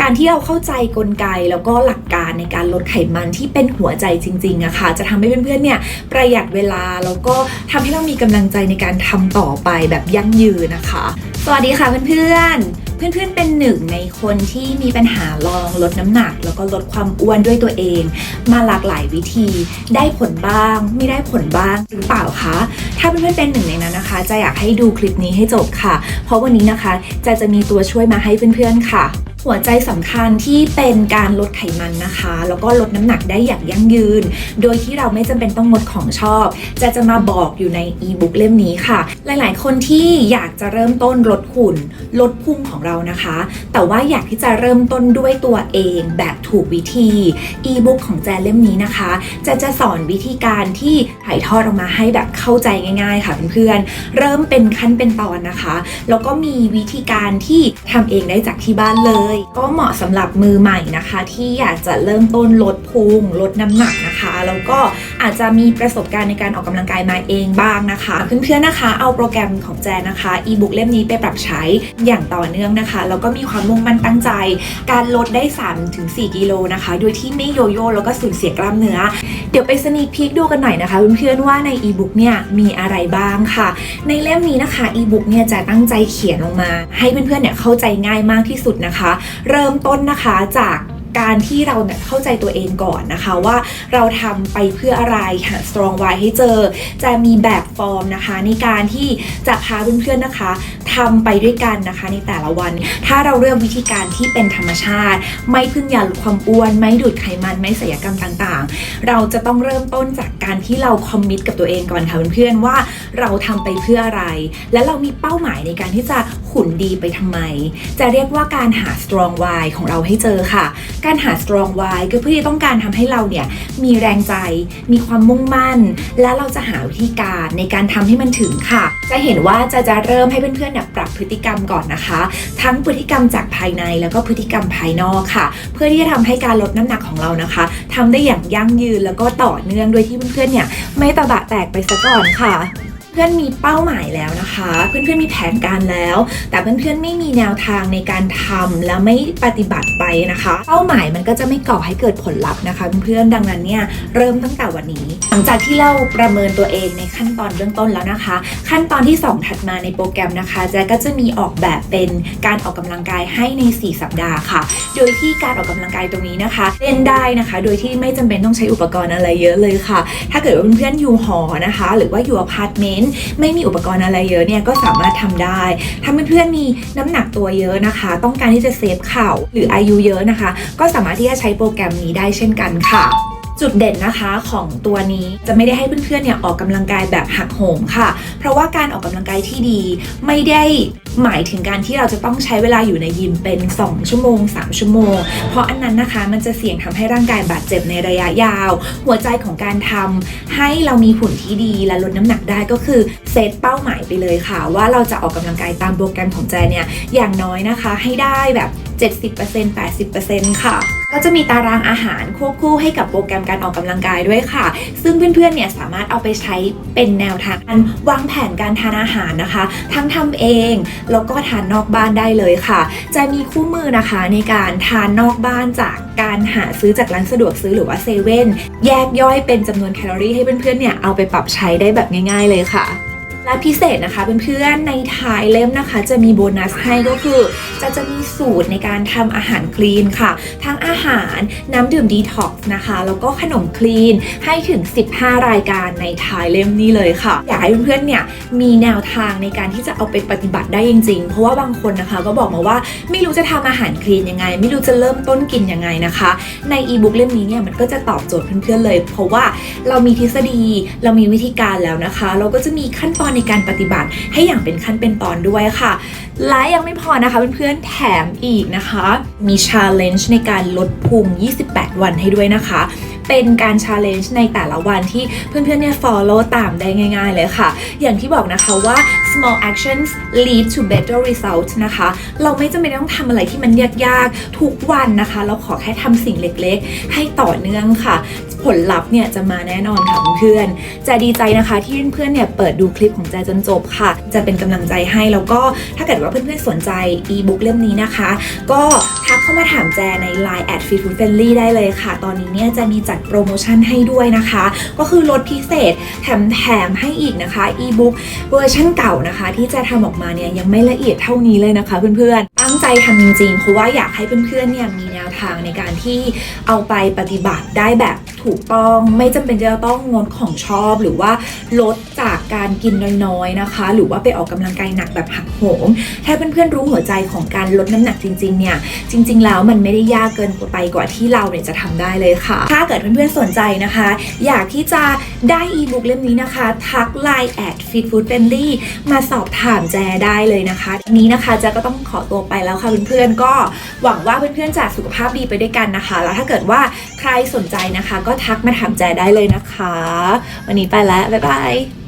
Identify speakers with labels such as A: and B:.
A: การที่เราเข้าใจกลไกแล้วก็หลักการในการลดไขมันที่เป็นหัวใจจริงๆอะค่ะ จะทำให้เพื่อนๆเนี่ยประหยัดเวลาแล้วก็ทำให้เรามีกำลังใจในการทำต่อไปแบบยั่งยืนนะคะ สวัสดีค่ะเพื่อนๆเพื่อนๆ เป็นหนึ่งในคนที่มีปัญหาลองลดน้ำหนัก แล้วก็ลดความอ้วนด้วยตัวเอง มาหลากหลายวิธี ได้ผลบ้าง ไม่ได้ผลบ้างหรือเปล่าคะ ถ้าเพื่อนๆ เป็นหนึ่งในนั้นนะคะ จะอยากให้ดูคลิปนี้ให้จบค่ะ เพราะวันนี้นะคะจะจะมีตัวช่วยมาให้เพื่อนๆ ค่ะ หัวใจสำคัญที่เป็นการลดไขมันนะคะ แล้วก็ลดน้ำหนักได้อย่างยั่งยืน โดยที่เราไม่จำเป็นต้องงดของชอบ จะจะมาบอกอยู่ในอีบุ๊กเล่มนี้ค่ะ หลายๆ คนที่อยากจะเริ่มต้นลดหุ่น ลดพุงของเรานะคะ แต่ว่าอยากที่จะเริ่มต้นด้วยตัวเองแบบถูกวิธีอีบุ๊กของแจนเล่มนี้นะคะ จะจะสอนวิธีการที่ถ่ายทอดออกมาให้แบบเข้าใจง่าย ๆ ค่ะเพื่อนๆเริ่มเป็นขั้นเป็นตอนนะคะแล้วก็มีวิธีการที่ทำเองได้จากที่บ้านเลยก็เหมาะสำหรับมือใหม่นะคะ ที่อยากจะเริ่มต้นลดพุงลดน้ำหนักนะคะ แล้วก็อาจจะมีประสบการณ์ในการออกกำลังกายมาเองบ้างนะคะเพื่อนๆนะคะ เอาโปรแกรมของแจนนะคะอีบุ๊กเล่มนี้ไปปรับใช้อย่างต่อเนื่องนะคะแล้วก็มีความมุ่งมั่นตั้งใจ การลดได้ 3-4 กิโลนะคะ โดยที่ไม่โยโย่แล้วก็สูญเสียกล้ามเนื้อ เดี๋ยวไปสนีพีคดูกันหน่อยนะคะเพื่อนๆว่าในอีบุ๊กเนี่ยมีอะไรบ้างค่ะ ในเล่มนี้นะคะอีบุ๊กเนี่ยจะตั้งใจเขียนลงมา ให้เพื่อนๆเนี่ยเข้าใจง่ายมากที่สุดนะคะเริ่มต้นนะคะจากการที่เราเนี่ยเข้าใจตัวเองก่อนนะคะว่าเราทำไปเพื่ออะไรหา strong why ให้เจอ จะมีแบบฟอร์มนะคะ ในการที่จะพาเพื่อนๆนะคะ ทำไปด้วยกันนะคะในแต่ละวัน ถ้าเราเลือกวิธีการที่เป็นธรรมชาติ ไม่พึ่งยาลดความอ้วน ไม่ดูดไขมัน ไม่ศัลยกรรมต่างๆ เราจะต้องเริ่มต้นจากการที่เราคอมมิตกับตัวเองก่อนค่ะเพื่อนๆว่าเราทำไปเพื่ออะไร และเรามีเป้าหมายในการที่จะหุ่นดีไปทำไม จะเรียกว่าการหา strong why ของเราให้เจอค่ะ การหา strong why ก็เพื่อที่ต้องการทำให้เราเนี่ยมีแรงใจ มีความมุ่งมั่น และเราจะหาวิธีการในการทำให้มันถึงค่ะ จะเห็นว่าจะจะเริ่มให้เพื่อนๆเนี่ยปรับพฤติกรรมก่อนนะคะ ทั้งพฤติกรรมจากภายในแล้วก็พฤติกรรมภายนอกค่ะ เพื่อที่จะทำให้การลดน้ำหนักของเรานะคะทำได้อย่างยั่งยืนแล้วก็ต่อเนื่องโดยที่เพื่อนๆเนี่ยไม่ตะบะแตกไปซะก่อนค่ะ เพื่อนมีเป้าหมายแล้วนะคะ เพื่อนๆมีแผนการแล้ว แต่เพื่อนๆไม่มีแนวทางในการทำและไม่ปฏิบัติไปนะคะ เป้าหมายมันก็จะไม่ก่อให้เกิดผลลัพธ์นะคะ เพื่อนๆดังนั้นเนี่ยเริ่มตั้งแต่วันนี้ หลังจากที่เราประเมินตัวเองในขั้นตอนเบื้องต้นแล้วนะคะ ขั้นตอนที่ 2 ถัดมาในโปรแกรมนะคะแจก็จะมีออกแบบเป็นการออกกำลังกายให้ใน 4 สัปดาห์ค่ะ โดยที่การออกกำลังกายตรงนี้นะคะ เล่นได้นะคะ โดยที่ไม่จำเป็นต้องใช้อุปกรณ์อะไรเยอะเลยค่ะ ถ้าเกิดว่าเพื่อนๆอยู่หอนะคะ หรือว่าอยู่อพาร์ตเมนต์ ไม่มีอุปกรณ์อะไรเยอะเนี่ยก็สามารถทำได้ถ้าเพื่อนๆมีน้ำหนักตัวเยอะนะคะ ต้องการที่จะเซฟเข่าหรืออายุเยอะนะคะ ก็สามารถที่จะใช้โปรแกรมนี้ได้เช่นกันค่ะ จุดเด่นนะคะของตัวนี้จะไม่ได้ให้เพื่อนๆเนี่ยออกกำลังกายแบบหักโหมค่ะ เพราะว่าการออกกำลังกายที่ดีไม่ได้หมายถึงการที่เราจะต้องใช้เวลาอยู่ในยิมเป็น 2 ชั่วโมง 3 ชั่วโมง เพราะอันนั้นนะคะมันจะเสี่ยงทำให้ร่างกายบาดเจ็บในระยะยาว หัวใจของการทำให้เรามีหุ่นที่ดีและลดน้ำหนักได้ก็คือเซตเป้าหมายไปเลยค่ะ ว่าเราจะออกกำลังกายตามโปรแกรมของแจเนี่ยอย่างน้อยนะคะ ให้ได้แบบ 70% 80%ค่ะ ก็จะมีตารางอาหารควบคู่ให้กับโปรแกรมการออกกำลังกายด้วยค่ะ ซึ่งเพื่อนๆเนี่ยสามารถเอาไปใช้เป็นแนวทางการวางแผนการทานอาหารนะคะ ทั้งทำเองแล้วก็ทานนอกบ้านได้เลยค่ะ จะมีคู่มือนะคะในการทานนอกบ้านจากการหาซื้อจากร้านสะดวกซื้อหรือว่าเซเว่นแยกย่อยเป็นจำนวนแคลอรี่ให้เพื่อนๆเนี่ยเอาไปปรับใช้ได้แบบง่าย ๆเลยค่ะ และพิเศษนะคะเพื่อนๆในท้ายเล่มนะคะ จะมีโบนัสให้ก็คือ จะจะมีสูตรในการทำอาหารคลีนค่ะ ทั้งอาหารน้ำดื่มดีท็อกซ์นะคะ แล้วก็ขนมคลีนให้ถึง 15 รายการในท้ายเล่มนี้เลยค่ะ อยากให้เพื่อนๆเนี่ยมีแนวทางในการที่จะเอาไปปฏิบัติได้จริงๆ เพราะว่าบางคนนะคะก็บอกมาว่าไม่รู้จะทำอาหารคลีนยังไง ไม่รู้จะเริ่มต้นกินยังไงนะคะ ในอีบุ๊กเล่มนี้เนี่ยมันก็จะตอบโจทย์เพื่อนๆเลย เพราะว่าเรามีทฤษฎีเรามีวิธีการแล้วนะคะ เราก็จะมีขั้นตอนในการปฏิบัติให้อย่างเป็นขั้นเป็นตอนด้วยค่ะ และยังไม่พอนะคะเพื่อนๆแถมอีกนะคะ มีชาเลนจ์ในการลดพุง 28 วันให้ด้วยนะคะ เป็นการชาเลนจ์ในแต่ละวันที่เพื่อนๆเนี่ย follow ตามได้ง่าย ๆ เลยค่ะ อย่างที่บอกนะคะว่า small actions lead to better results นะคะ เราไม่จำเป็นต้องทำอะไรที่มันยากๆ ทุกวันนะคะ เราขอแค่ทำสิ่งเล็กๆ ให้ต่อเนื่องค่ะ ผลลัพธ์เนี่ยจะมาแน่นอนค่ะเพื่อนๆจะดีใจนะคะที่เพื่อนๆเนี่ยเปิดดูคลิปของแจจนจบค่ะ จะเป็นกำลังใจให้แล้วก็ถ้าเกิดว่าเพื่อนๆสนใจ e-book เล่มนี้นะคะ ก็ทักเข้ามาถามแจใน Line at f e e d Food Friendly ได้เลยค่ะ ตอนนี้เนี่ยจะมีจัดโปรโมชั่นให้ด้วยนะคะ ก็คือลดพิเศษแถมแถมให้อีกนะคะ e-book เวอร์ชันเก่านะคะ ที่จะทำออกมาเนี่ยยังไม่ละเอียดเท่านี้เลยนะคะ เพื่อนๆ ตั้งใจทำจริงๆเพราะว่าอยากให้เพื่อนๆเนี่ยมีแนวทางในการที่เอาไปปฏิบัติได้แบบถูกต้องไม่จำเป็นจะต้องงดของชอบหรือว่าลดจากการกินน้อยๆนะคะ หรือว่าไปออกกำลังกายหนักแบบหักโหม ถ้าเพื่อนๆรู้หัวใจของการลดน้ำหนักจริงๆเนี่ยจริง ๆ แล้วมันไม่ได้ยากเกินไปกว่าที่เราเนี่ยจะทำได้เลยค่ะ ถ้าเกิดเพื่อนๆสนใจนะคะ อยากที่จะได้อีบุ๊กเล่มนี้นะคะ ทัก Line at Fit Food Friendly มาสอบถามแจได้เลยนะคะทีนี้นะคะแจก็ต้องขอตัวไปแล้วค่ะเพื่อนๆก็หวังว่าเพื่อนๆจะสุขภาพดีไปด้วยกันนะคะ แล้วถ้าเกิดว่าใครสนใจนะคะ ก็ทักมาถามแจได้เลยนะคะ วันนี้ไปแล้วบ๊ายบาย